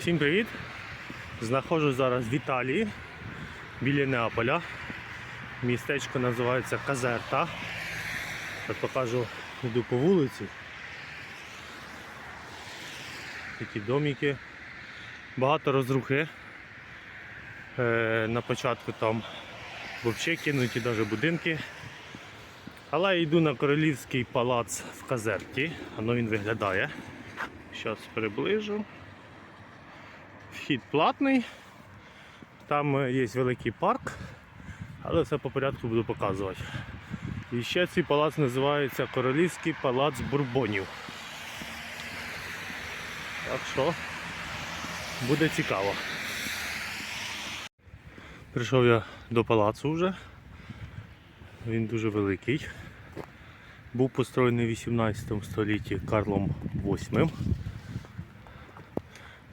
Всім привіт! Знаходжусь зараз в Італії біля Неаполя. Містечко називається Казерта. Так покажу, йду по вулиці. Такі домики. Багато розрухи. Е, на початку там взагалі кинуті навіть будинки. Але я йду на королівський палац в Казерті. Воно він виглядає. Зараз приближу. Вхід платний. Там е, є великий парк, але все по порядку буду показувати. І ще цей палац називається Королівський палац Бурбонів. Так що буде цікаво. Прийшов я до палацу вже. Він дуже великий. Був построєний в 18 столітті Карлом VIII.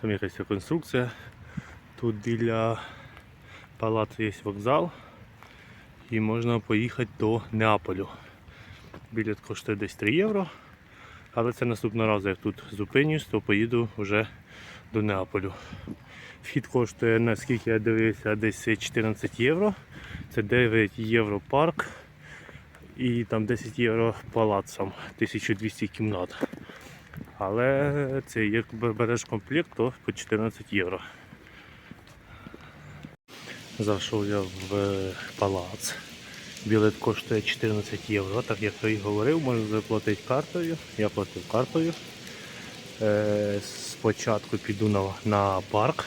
Там якась конструкція. Тут біля палацу є вокзал і можна поїхати до Неаполю. Білет коштує десь 3 євро. Але це наступного разу, як тут зупинюсь, то поїду вже до Неаполю. Вхід коштує, наскільки я дивився, десь 14 євро. Це 9 євро парк і там 10 євро палац сам, 1200 кімнат. Але це як береш комплект, то по 14 євро. Зайшов я в е, палац. Білет коштує 14 євро, так як я і говорив, можна заплатити картою. Я платив картою. Е, спочатку піду на парк,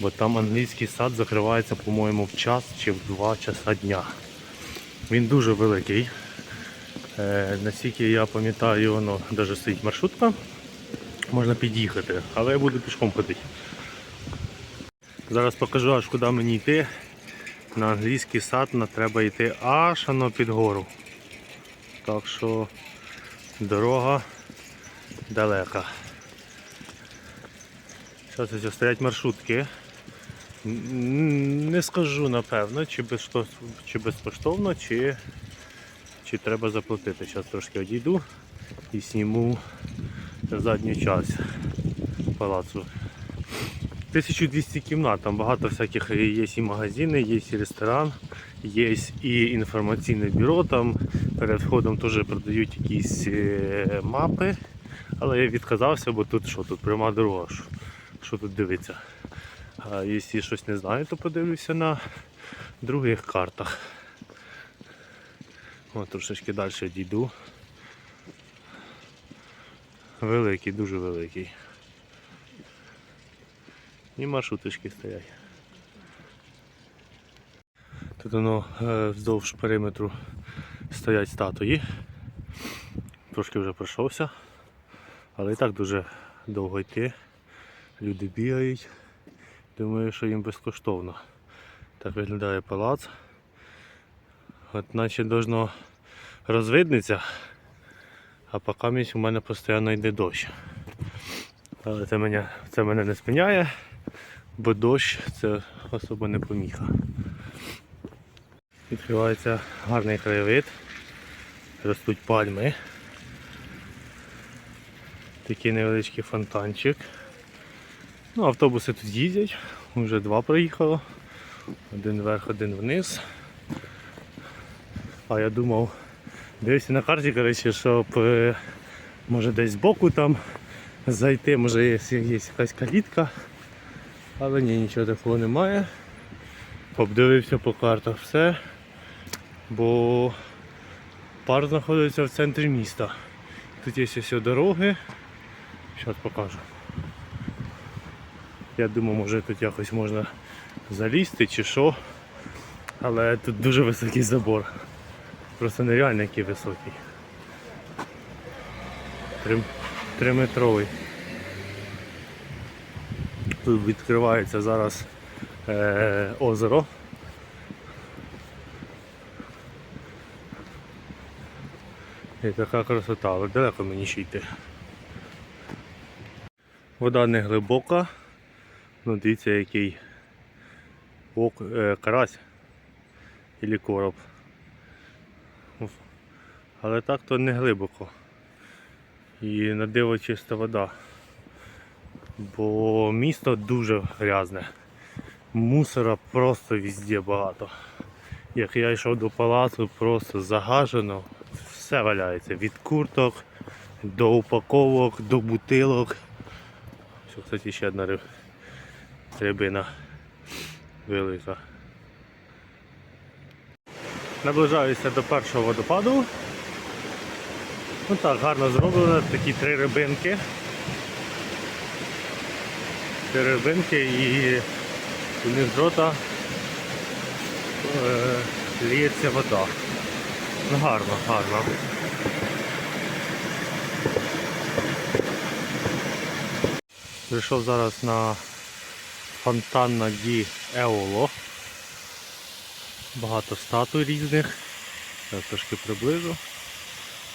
бо там англійський сад закривається, по-моєму, в час чи в 2 часа дня. Він дуже великий. Е, наскільки я пам'ятаю, воно навіть стоїть маршрутка. Можна під'їхати, але я буду пішком ходити. Зараз покажу аж куди мені йти. На англійський сад треба йти аж ано під гору. Так що дорога далека. Зараз ось стоять маршрутки. Не скажу напевно, чи, безкош- чи безкоштовно, чи, чи треба заплатити. Зараз трошки одійду і зніму задню часть палацу. 1200 кімнат, там багато всяких є і магазини, є і ресторан, є і інформаційне бюро. Там перед входом теж продають якісь е, мапи. Але я відказався, бо тут що, тут пряма дорога. Що, що тут дивиться? А якщо щось не знаю, то подивлюся на других картах. О, трошечки далі дійду. Великий, дуже великий. І маршруточки стоять. Тут воно е, вздовж периметру стоять статуї. Трошки вже пройшовся, але і так дуже довго йти. Люди бігають. Думаю, що їм безкоштовно. Так виглядає палац. От наче должно розвидниться, а поки у мене постійно йде дощ. Але це мене, це мене не спиняє, бо дощ це особо не поміха. Відкривається гарний краєвид, ростуть пальми. Такий невеличкий фонтанчик. Ну, автобуси тут їздять, вже два проїхало. Один вверх, один вниз. А я думав, дивився на карті, коротше, щоб може десь збоку там зайти, може є, є якась калітка. Але ні, нічого такого немає. Обдивився по картах все, бо парк знаходиться в центрі міста. Тут є ось дороги. Зараз покажу. Я думаю, може тут якось можна залізти чи що. Але тут дуже високий забор. Просто нереально який високий. Три- Триметровий. Тут відкривається зараз е, озеро. І така красота, але далеко мені ще йти. Вода не глибока. Ну дивіться який е, карась і короб. Але так то не глибоко. І на диво чиста вода. бо місто дуже грязне. Мусора просто везде багато. Як я йшов до палацу, просто загажено, все валяється. Від курток до упаковок, до бутилок. Що, кстати, ще одна риб... рибина велика. Наближаюся до першого водопаду. Ну так, гарно зроблено, такі три рибинки. Три рибинки і з рота е, ліється вода. Ну гарно, гарно. Прийшов зараз на фонтан на Ді Еоло. Багато статуй різних. Я трошки приближу.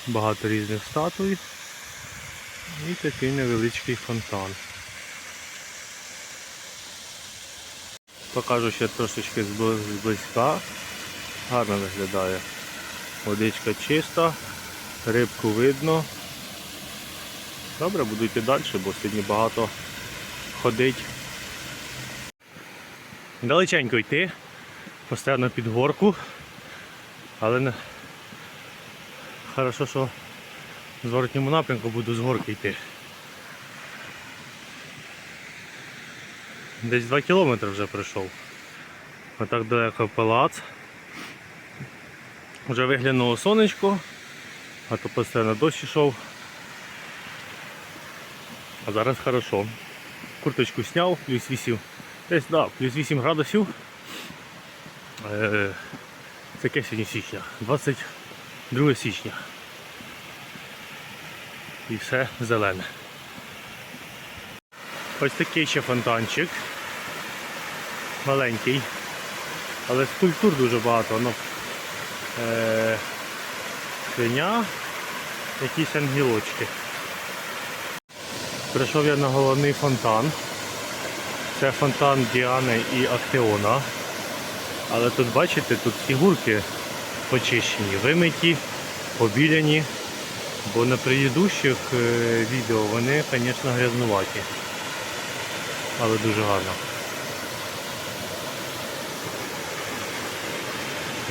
Багато різних статуй. І такий невеличкий фонтан. Покажу ще трошечки зблизька. Гарно виглядає. Водичка чиста, рибку видно. Добре, буду йти далі, бо сьогодні багато ходить. Далеченько йти, постійно під горку, але. Хорошо, що в зворотньому напрямку буду з горки йти. Десь 2 кілометри вже пройшов. Отак далеко палац. Вже виглянуло сонечко, а то постійно дощ йшов. А зараз хорошо. Курточку сняв, плюс 8. Десь, да, плюс 8 градусів. Це яке сьогодні січня? 22 січня. І все зелене. Ось такий ще фонтанчик. Маленький. Але скульптур дуже багато. Воно е, свиня, якісь ангелочки. Прийшов я на головний фонтан. Це фонтан Діани і Актеона. Але тут бачите, тут фігурки почищені, вимиті, побіляні. Бо на предыдущих е, відео вони, звісно, грязнуваті. Але дуже гарно.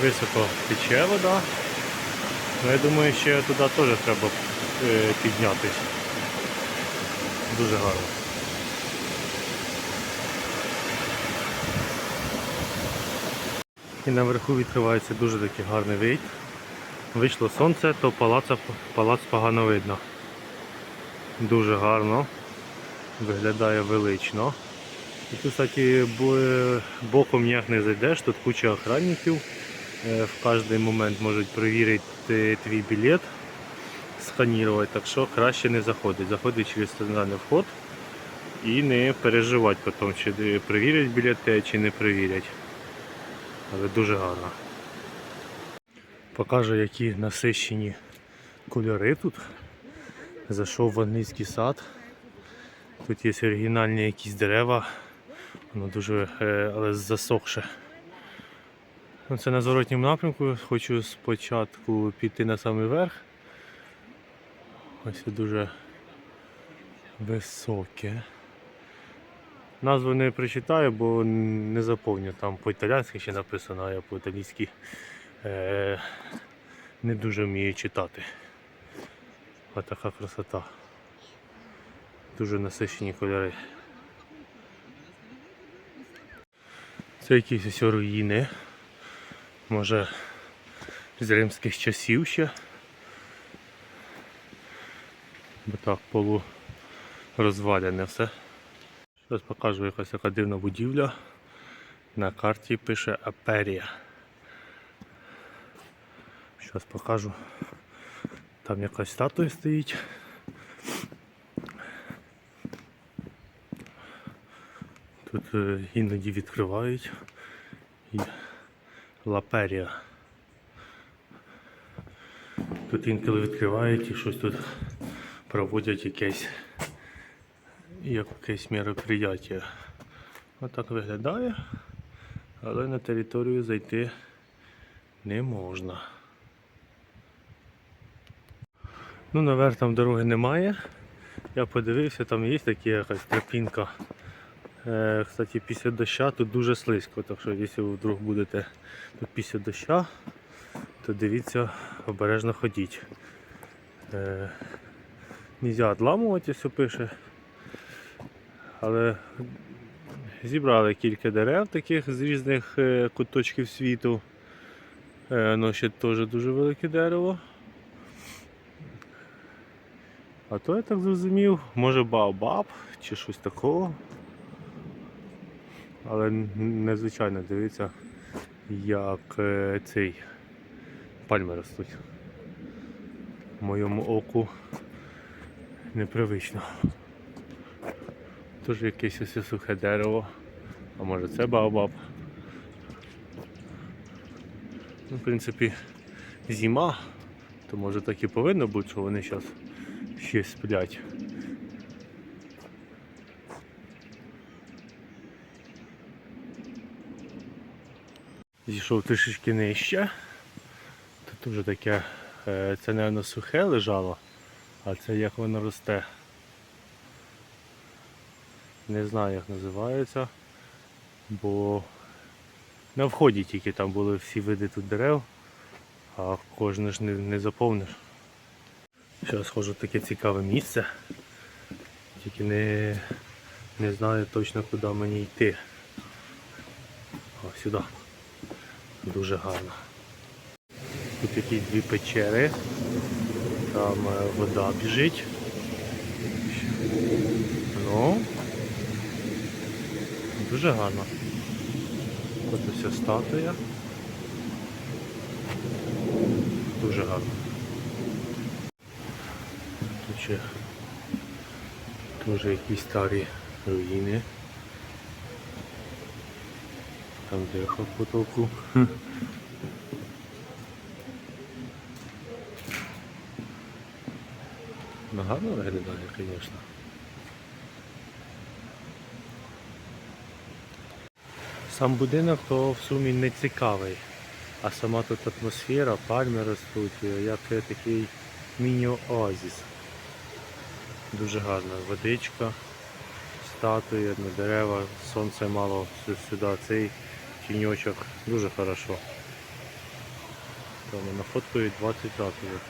Високо тече вода. Ну, я думаю, ще туди теж треба е, піднятися. Дуже гарно. І наверху відкривається дуже такий гарний вид. Вийшло сонце, то палаца, палац погано видно. Дуже гарно. Виглядає велично. І тут, кстати, боком ніяк не зайдеш, тут куча охранників. Е, В кожний момент можуть перевірити твій білет, сканувати, так що краще не заходить. Заходить через стандартний вход і не переживати потім, чи перевірять білети, чи не перевірять. Але дуже гарно. Покажу, які насищені кольори тут. Зайшов в англійський сад. Тут є оригінальні якісь дерева. Воно дуже е, але засохше. Ну, Це на зворотньому напрямку. Хочу спочатку піти на самий верх. Ось це дуже високе. Назву не прочитаю, бо не заповню. Там по-італійськи ще написано, а я по-італійськи е- не дуже вмію читати. Ось така красота. Дуже насичені кольори. Це якісь ось руїни. Може з римських часів ще. Бо так полу розвалене все. Зараз покажу якась така дивна будівля. На карті пише Аперія. Зараз покажу. Там якась статуя стоїть. Тут е, іноді відкривають. І Лаперія. Тут інколи відкривають і щось тут проводять якесь якесь мероприятие. Отак виглядає, але на територію зайти не можна. Ну, наверх там дороги немає. Я подивився, там є така якась тропінка. Е, кстати, після доща тут дуже слизько, так що якщо ви вдруг будете тут після доща, то дивіться, обережно ходіть. Е, Нельзя відламувати, пише. Але зібрали кілька дерев таких з різних е, куточків світу. Е, Воно ще теж дуже велике дерево. А то я так зрозумів, може баобаб чи щось такого. Але незвичайно дивіться, як е, цей пальми ростуть. В Моєму оку непривично. Тож якесь ось сухе дерево. А може це баобаб. Ну, в принципі, зима, то може так і повинно бути, що вони зараз ще сплять. Зійшов трішечки нижче. Тут вже таке, е, це, мабуть, сухе лежало, а це як воно росте. Не знаю як називається, бо на вході тільки там були всі види тут дерев, а кожне ж не, не заповниш. Зараз схожу в таке цікаве місце. Тільки не, не знаю точно куди мені йти. О, сюди. Дуже гарно. Тут якісь дві печери. Там е, вода біжить. Ну. Дуже гарно. Ось ось статуя. Дуже гарно. Тут ще теж якісь старі руїни. Там дихо в потолку. Ну гарно виглядає, звісно. Сам будинок то в сумі не цікавий, а сама тут атмосфера, пальми ростуть, як е, такий міні-оазіс. Дуже гарна водичка, статуї, на дерева, сонце мало сюди, цей тіньочок, дуже хорошо. Там нафоткають 20 разів.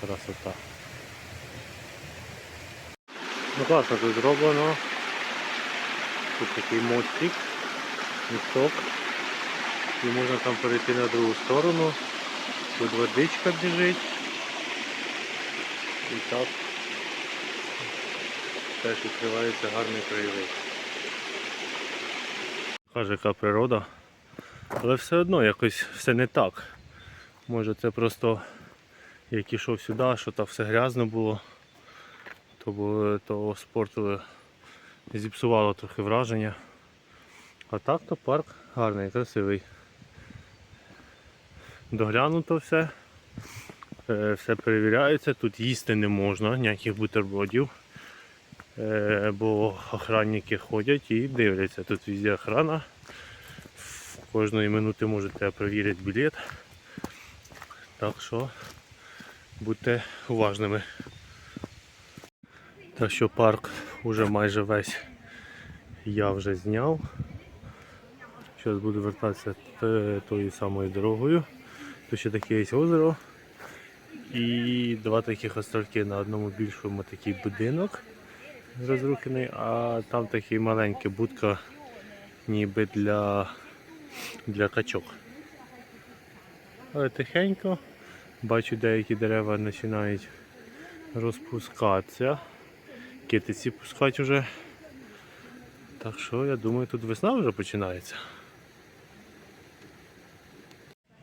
Красота. Ну класно тут зроблено. Тут такий мостик, місток. І можна там перейти на другу сторону. Тут водичка біжить. І так теж відкривається гарний краєвид. Каже, яка природа. Але все одно якось все не так. Може це просто як ішов сюди, що там все грязно було, то, було, то спорту зіпсувало трохи враження. А так то парк гарний, красивий. Доглянуто все. Е, Все перевіряється, тут їсти не можна, ніяких бутербродів. Е, Бо охранники ходять і дивляться. Тут везде охрана. В кожної минути можете перевірити білет. Так що будьте уважними. Так що парк уже майже весь я вже зняв. Зараз буду вертатися тою самою дорогою. Тут ще таке є озеро. І два таких островки на одному більшому такий будинок розрухений, а там такий маленький будка ніби для, для качок. Але тихенько. Бачу деякі дерева починають розпускатися. Китиці пускать вже. Так що я думаю тут весна вже починається.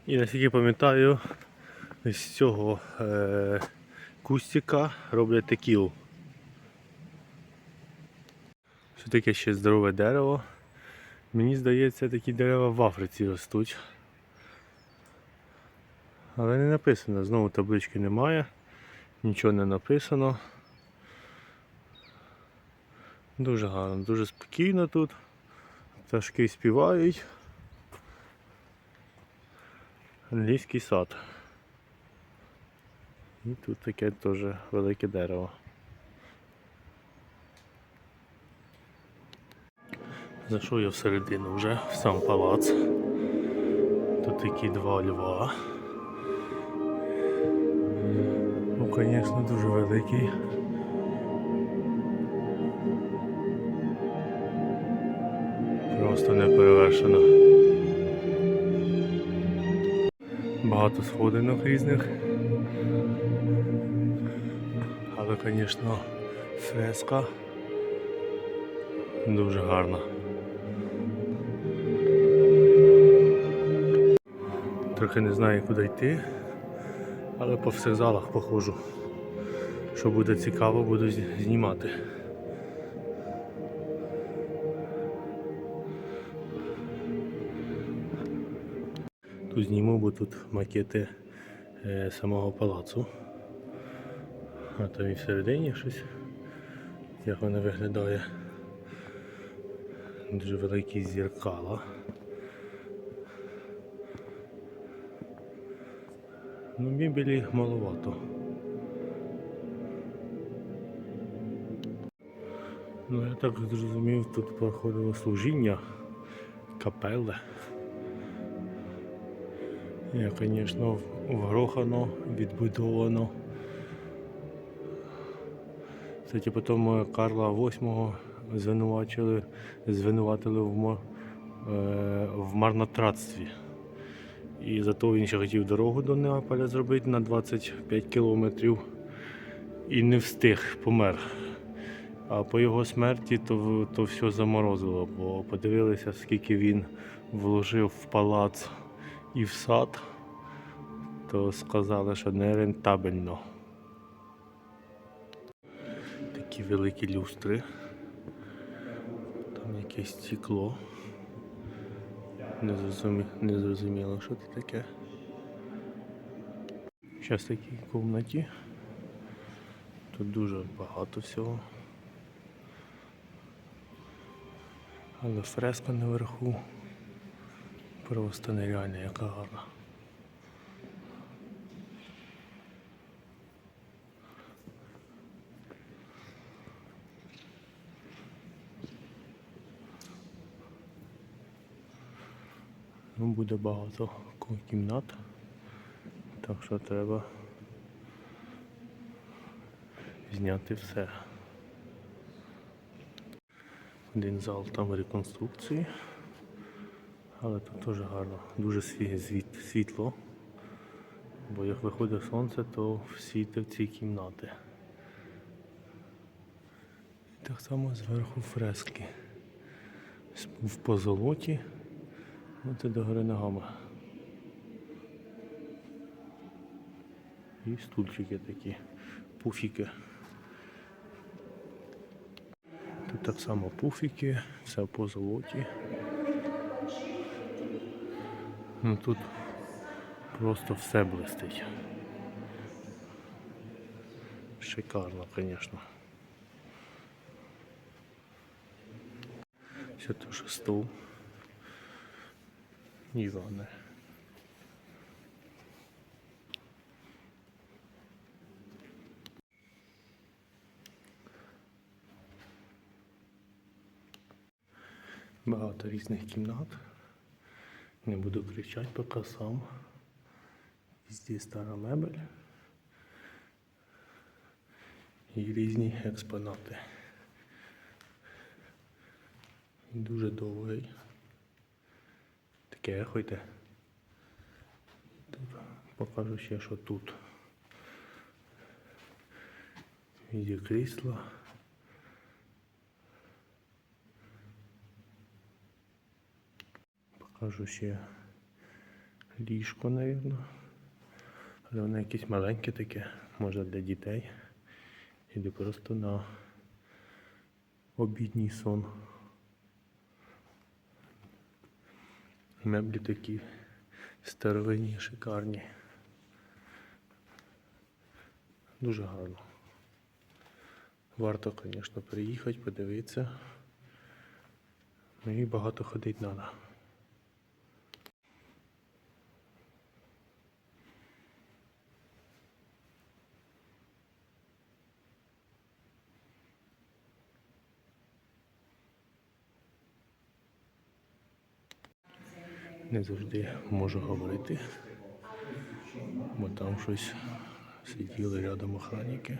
І наскільки пам'ятаю, з цього е- кустика роблять текілу. Що таке ще здорове дерево. Мені здається, такі дерева в Африці ростуть. Але не написано, знову таблички немає, нічого не написано. Дуже гарно, дуже спокійно тут. Пташки співають. Англійський сад. І тут таке теж велике дерево. Зайшов я всередину вже, в сам палац. Тут такі два льва. Ну, звісно, дуже великий. Просто не перевершено. Багато сходинок різних. Але, звісно, фреска дуже гарна. Трохи не знаю, куди йти, але по всіх залах походжу. Що буде цікаво, буду знімати. Тут зніму, бо тут макети е, самого палацу. А там і всередині щось, як воно виглядає. Дуже великі зеркала. Ну, мебелі маловато. Ну, я так зрозумів, тут проходило служіння, капелли. Я, звісно, вгрохано, відбудовано. Кстати, потім Карла VIII звинувачили, звинуватили в, е, в марнотратстві. І зато він ще хотів дорогу до Неаполя зробити на 25 кілометрів і не встиг, помер. А по його смерті то, то все заморозило, бо подивилися, скільки він вложив в палац і в сад, то сказали, що не рентабельно. Такі великі люстри. Там якесь стекло. Не, зрозумі... не зрозуміло, що це таке. Зараз в такій кімнаті. Тут дуже багато всього. Але фреска наверху просто нереальна, яка гарна. Ну, буде багато кімнат, так що треба зняти все. Один зал там реконструкції, але тут теж гарно, дуже сві- світло, бо як виходить сонце, то всі в ці кімнати. І так само зверху фрески. В позолоті. Ну, це до гори ногами. І стульчики такі, пуфіки. Тут так само пуфіки, все по золоті. Ну тут просто все блистить. Шикарно, звісно. Все теж стол. Іване. Багато різних кімнат. Не буду кричати, поки сам. Везде стара мебель. І різні експонати. Дуже довгий. Таке ехойте. Тут покажу ще, що тут. Є крісло. Покажу ще ліжко, напевно. Але воно якесь маленьке таке, може для дітей. Іде просто на обідній сон. Меблі такі старовинні, шикарні. Дуже гарно. Варто, звісно, приїхати, подивитися. Ну і багато ходити треба. Не завжди можу говорити, бо там щось сиділи рядом охранники.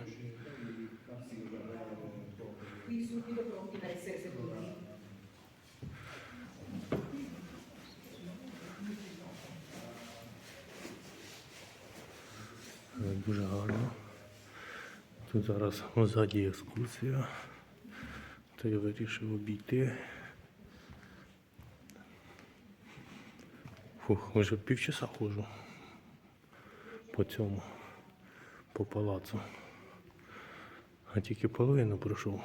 Дуже гарно. Тут зараз ззаді екскурсія. То я вирішив обійти. Фух, вже півчаса ходжу по цьому, по палацу. А тільки половину пройшов.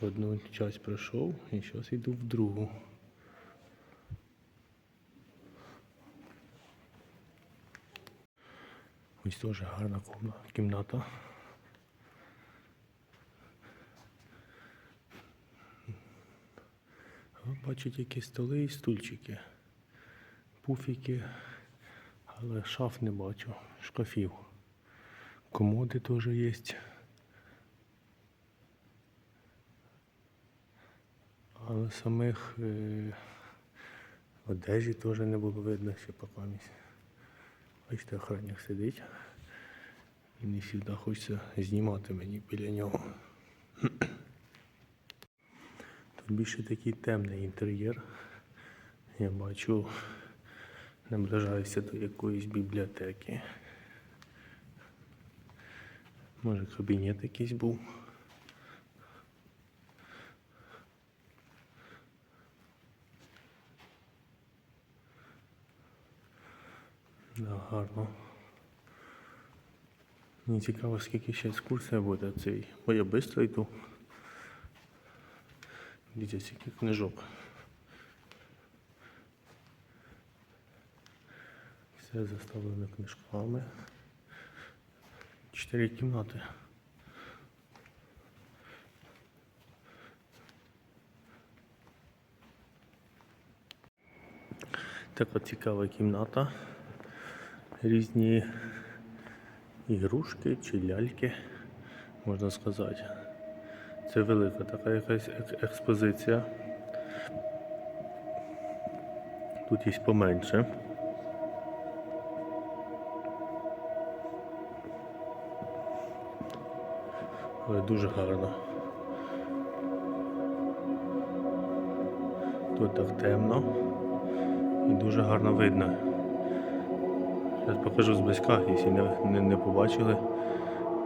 Одну часть пройшов і зараз йду в другу. Ось теж гарна кімната. Ви Бачите, які столи і стульчики, пуфіки, але шаф не бачу, шкафів. Комоди теж є. Але самих е, одежі теж не було видно ще поки місць. Бачите, охранник сидить. І не завжди хочеться знімати мені біля нього. Тут більше такий темний інтер'єр. Я бачу, наближаюся до якоїсь бібліотеки. Може кабінет якийсь був. Да, гарно. Мені цікаво, скільки ще екскурсія буде цей. Бо я швидко йду. Дивіться, скільки книжок. Все заставлено книжками. Чотири кімнати. Така цікава кімната. Різні ігрушки чи ляльки, можна сказати. Це велика така якась експозиція. Тут є поменше. Але дуже гарно. Тут так темно і дуже гарно видно. Зараз покажу зблизька, якщо не, не, не побачили.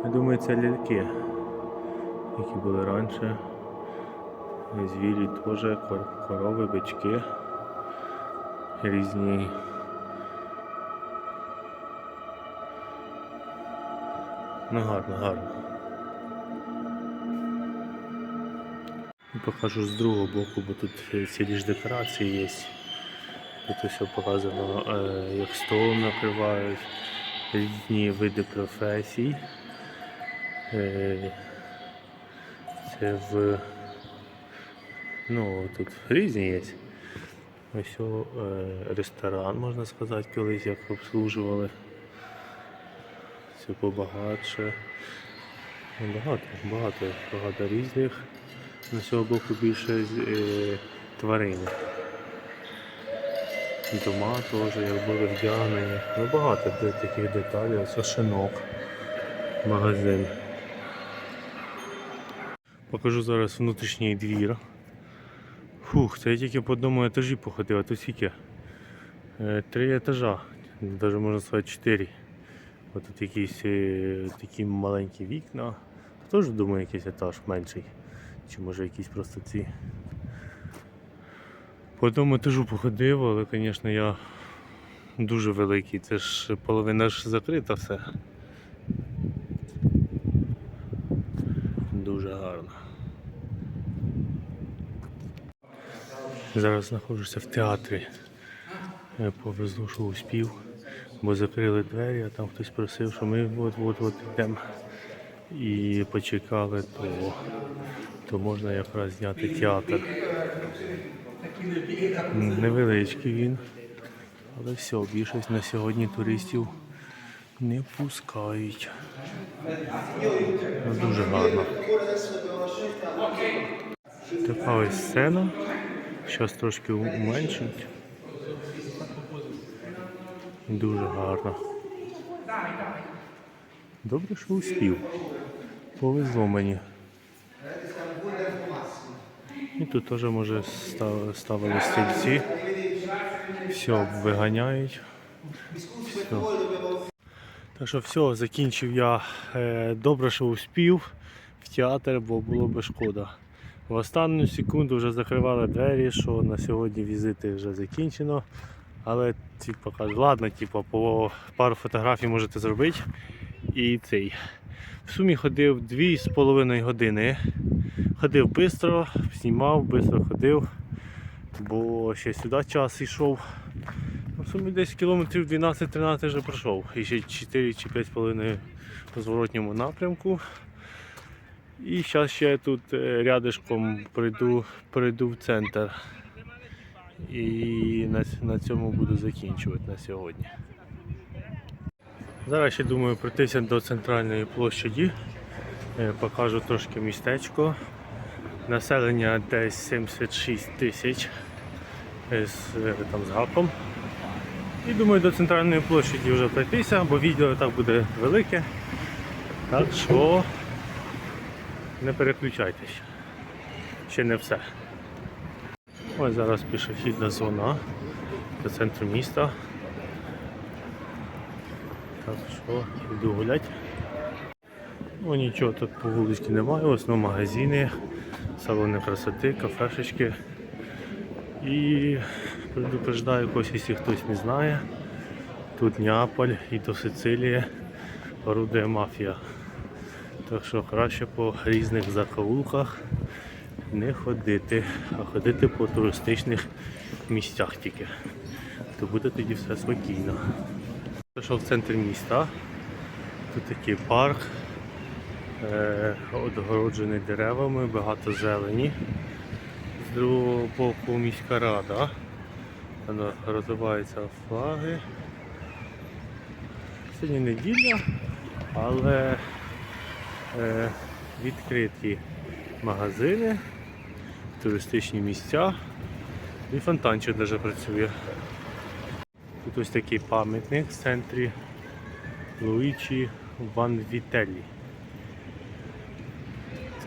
Я думаю, це ляльки, які були раніше. Звірі теж, кор- корови, бички. Різні. Ну гарно, гарно. Покажу з другого боку, бо тут е, цілі ж декорації є. Тут все показано, е, як стол накривають, різні види професій. Е, Це в ну, тут різні є. Ось о, е, ресторан, можна сказати, колись як обслужували. Все побагатше. Багато, багато, багато різних. На цього боку більше е, тварин. І дома теж, як були вдягнені. Ну багато таких деталей, ось шинок, магазин. Покажу зараз внутрішній двір. Фух, це я тільки по одному етажі походив, а тут скільки? Е, Три етажа, навіть можна сказати чотири. Ось тут якісь е, такі маленькі вікна. Теж думаю, якийсь етаж менший. Чи може якісь просто ці. По одному етажу походив, але, звісно, я дуже великий. Це ж половина ж закрита все. Дуже гарно. Зараз знаходжуся в театрі. Я повезло, що успів, бо закрили двері, а там хтось просив, що ми от-от-от йдемо і почекали, то, то можна якраз зняти театр. Невеличкий він. Але все, більшість на сьогодні туристів не пускають. Ну, дуже гарно. Така ось сцена. Зараз трошки уменшить. Дуже гарно. Добре, що успів. Повезло мені. І тут теж може ставили стільці. Все, виганяють. Все. Так що все, закінчив я е, добре, що успів в театр, бо було би шкода. В останню секунду вже закривали двері, що на сьогодні візити вже закінчено. Але типу, ладно, типу, по пару фотографій можете зробити. І цей. В сумі ходив 2,5 години. Ходив швидко, знімав, швидко ходив, бо ще сюди час йшов. Ну, В сумі десь кілометрів 12-13 вже пройшов. І ще 4 чи 5,5 по зворотньому напрямку. І зараз ще тут е, рядишком прийду, прийду в центр. І на, на цьому буду закінчувати на сьогодні. Зараз ще думаю пройтися до центральної площаді. Е, Покажу трошки містечко. Населення десь 76 тисяч е, з, е, там, з гаком. І думаю до центральної площаді вже пройтися, бо відео так буде велике. Так що не переключайтесь. Ще не все. Ось зараз пішохідна зона до центру міста. Так що йду гуляти. Ну нічого тут по вулиці немає, в основному магазини, салони красоти, кафешечки. І предупреждаю когось, якщо хтось не знає. Тут Неаполь і до Сицилії орудує мафія. Так що краще по різних закоулках не ходити, а ходити по туристичних місцях тільки. То буде тоді все спокійно. Прийшов в центр міста. Тут такий парк, е, отгороджений деревами, багато зелені. З другого боку міська рада. Воно розвиваються флаги. Сьогодні неділя, але е, відкриті магазини, туристичні місця і фонтанчик навіть працює. Тут ось такий пам'ятник в центрі Луїчі Ван Вітеллі.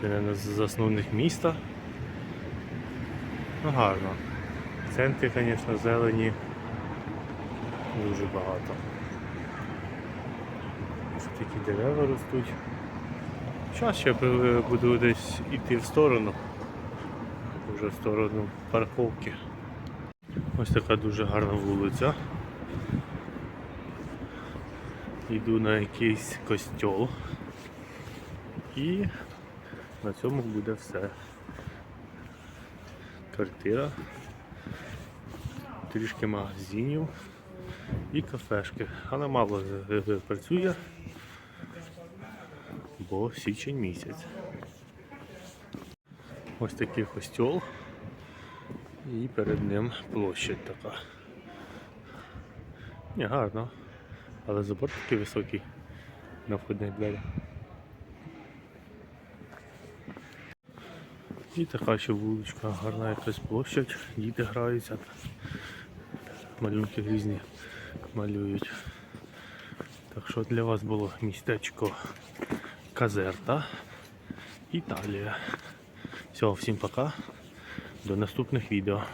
Це один з засновник міста. Ну, гарно. В центрі, звісно, зелені дуже багато. Ось такі дерева ростуть. Зараз ще буду десь йти в сторону. Вже в сторону парковки. Ось така дуже гарна вулиця. Йду на якийсь костьол. І на цьому буде все. Квартира, трішки магазинів і кафешки. Але мало е, е, працює, бо січень місяць. Ось такий костьол. І перед ним площадь така. Ні, гарно. Але забор такий високий на входних дверях. І така ще вуличка, гарна якась площадь, діти граються, малюнки різні малюють. Так що для вас було містечко Казерта, Італія. Все, всім пока. До наступних відео.